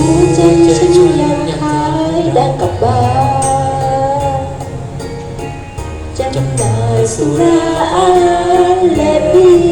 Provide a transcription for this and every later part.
chúa giêsu gian thái đã cập ba chẳng đời ra lệ bi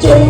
Jim.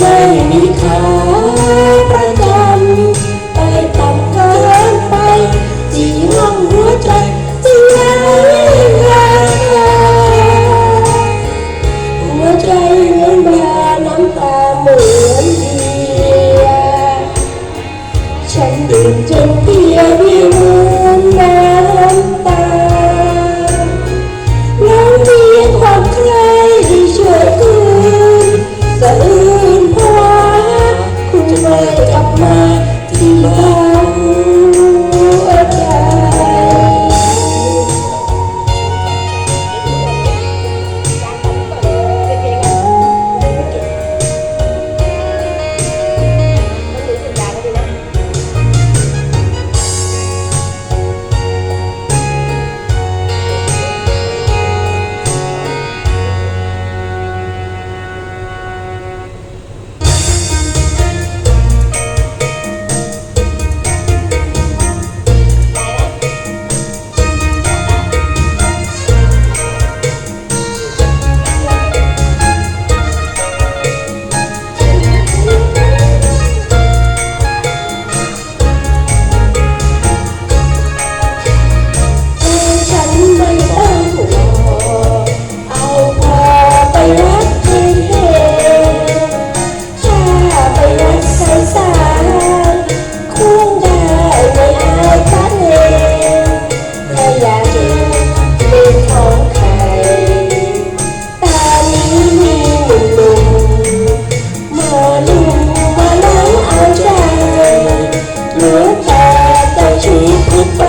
ไม่มีขาประจำไปต่ำเกินไปจีห้องหัวใจจีแล้ เป็ตานี้มีหนุ่มหนุ่อหนุ่มมาล้าเอาใจหลือต่จ้ชีพหรือเป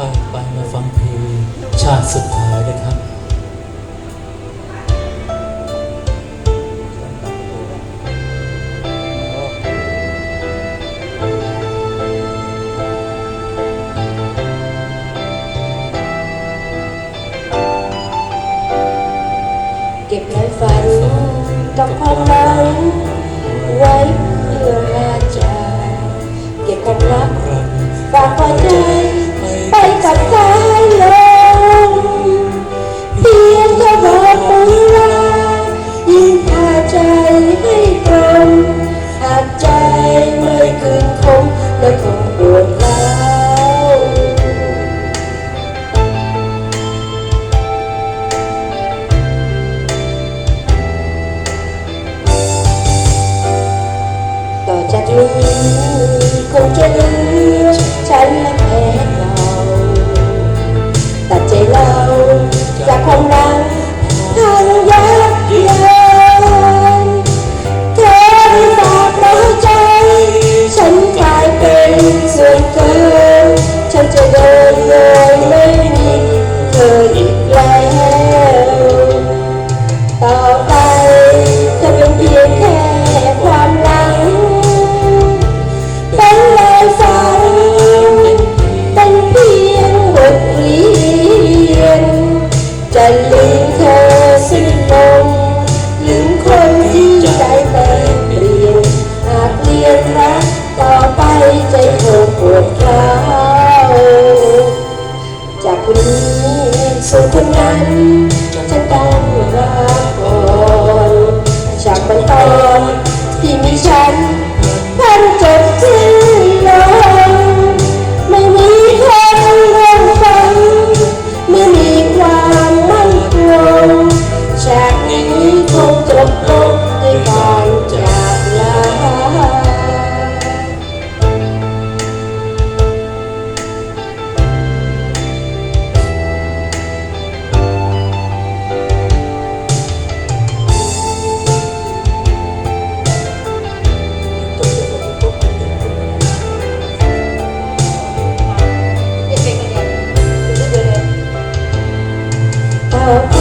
ไปไปมาฟังเพลงชาติสุดท้ายนะครับเก็บในฝันกับความหลังไว้เพื่อมาจาเก็บความรักฝากไว้ใจ กับสายลมเพียงก็บอกปุ๋ยว่ายืนพาใจให้ตรงหากใจไม่คืนคงและคงปวดร้าวต่อจากนี้คงจะลืมฉันและ và không lên thế và nỗi cháy chân trái bên dường thương chân trời đời Oh.